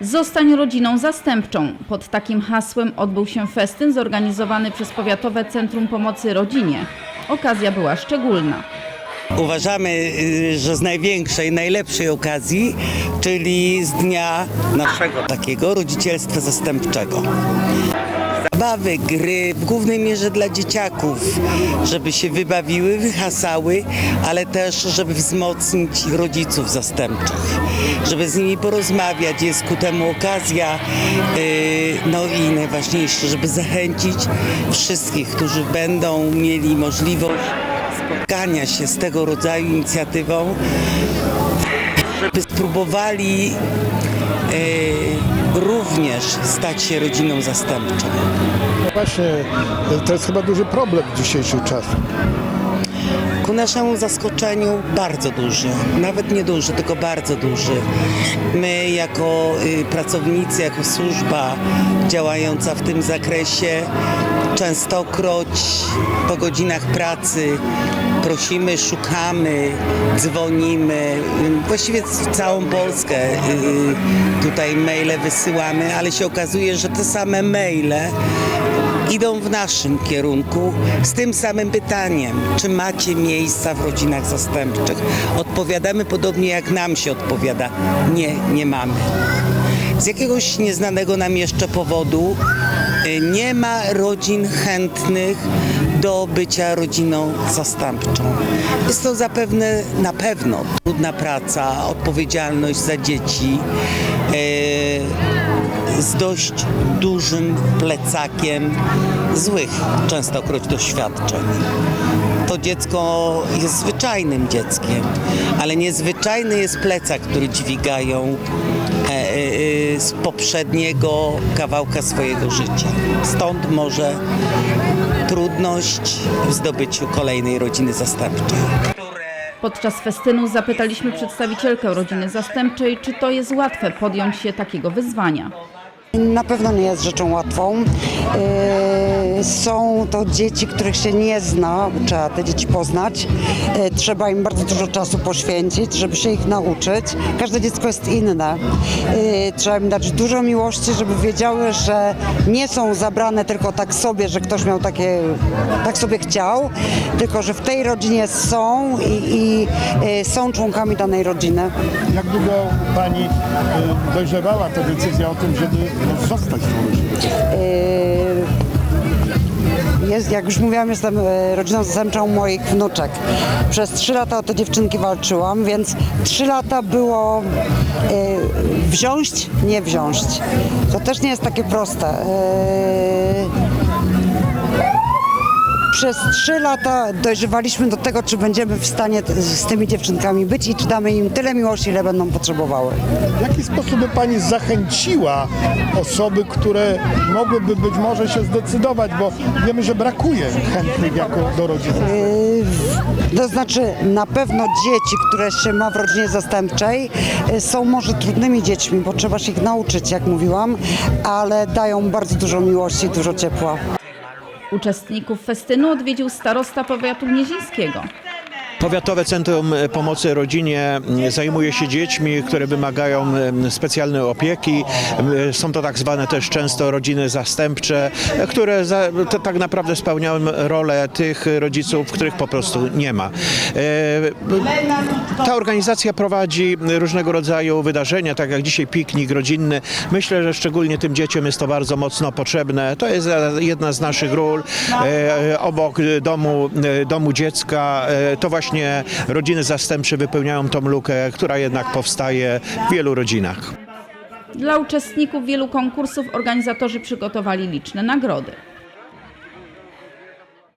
Zostań rodziną zastępczą. Pod takim hasłem odbył się festyn zorganizowany przez Powiatowe Centrum Pomocy Rodzinie. Okazja była szczególna. Uważamy, y, że z największej, najlepszej okazji, czyli z dnia naszego takiego rodzicielstwa zastępczego. Zabawy, gry, w głównej mierze dla dzieciaków, żeby się wybawiły, wyhasały, ale też, żeby wzmocnić rodziców zastępczych, żeby z nimi porozmawiać, jest ku temu okazja. y, No i najważniejsze, żeby zachęcić wszystkich, którzy będą mieli możliwość spotkania się z tego rodzaju inicjatywą, żeby spróbowali e, również stać się rodziną zastępczą. Właśnie to jest chyba duży problem w dzisiejszych czasach. Ku naszemu zaskoczeniu bardzo duży, nawet nie duży, tylko bardzo duży. My jako y, pracownicy, jako służba działająca w tym zakresie częstokroć po godzinach pracy prosimy, szukamy, dzwonimy, właściwie całą Polskę y, tutaj maile wysyłamy, ale się okazuje, że te same maile idą w naszym kierunku z tym samym pytaniem, czy macie miejsca w rodzinach zastępczych. Odpowiadamy podobnie jak nam się odpowiada. Nie, nie mamy. Z jakiegoś nieznanego nam jeszcze powodu nie ma rodzin chętnych do bycia rodziną zastępczą. Jest to zapewne na pewno trudna praca, odpowiedzialność za dzieci. y, z dość dużym plecakiem złych częstokroć doświadczeń. To dziecko jest zwyczajnym dzieckiem, ale niezwyczajny jest plecak, który dźwigają e, z poprzedniego kawałka swojego życia. Stąd może trudność w zdobyciu kolejnej rodziny zastępczej. Podczas festynu zapytaliśmy przedstawicielkę rodziny zastępczej, czy to jest łatwe podjąć się takiego wyzwania. Na pewno nie jest rzeczą łatwą. Yy, Są to dzieci, których się nie zna, trzeba te dzieci poznać. Yy, Trzeba im bardzo dużo czasu poświęcić, żeby się ich nauczyć. Każde dziecko jest inne. Yy, Trzeba im dać dużo miłości, żeby wiedziały, że nie są zabrane tylko tak sobie, że ktoś miał takie, tak sobie chciał, tylko że w tej rodzinie są i, i są członkami danej rodziny. Jak długo pani dojrzewała ta decyzja o tym, żeby Yy, Jest, jak już mówiłam, jestem e, rodziną zastępczą moich wnuczek. Przez trzy lata o te dziewczynki walczyłam, więc trzy lata było e, wziąć, nie wziąć. To też nie jest takie proste. Przez trzy lata dojrzewaliśmy do tego, czy będziemy w stanie z tymi dziewczynkami być i czy damy im tyle miłości, ile będą potrzebowały. W jaki sposób by pani zachęciła osoby, które mogłyby być może się zdecydować, bo wiemy, że brakuje chętnych jako do rodziny. Yy, To znaczy na pewno dzieci, które się ma w rodzinie zastępczej yy, są może trudnymi dziećmi, bo trzeba się ich nauczyć, jak mówiłam, ale dają bardzo dużo miłości, dużo ciepła. Uczestników festynu odwiedził starosta powiatu gnieźnieńskiego. Powiatowe Centrum Pomocy Rodzinie zajmuje się dziećmi, które wymagają em, specjalnej opieki. Są to tak zwane też często rodziny zastępcze, e, które za, tak naprawdę spełniają rolę tych rodziców, których po prostu nie ma. E, Ta organizacja prowadzi różnego rodzaju wydarzenia, tak jak dzisiaj piknik rodzinny. Myślę, że szczególnie tym dzieciom jest to bardzo mocno potrzebne. To jest jedna z naszych ról. E, Obok domu, e, domu dziecka e, to właśnie rodziny zastępcze wypełniają tą lukę, która jednak powstaje w wielu rodzinach. Dla uczestników wielu konkursów organizatorzy przygotowali liczne nagrody.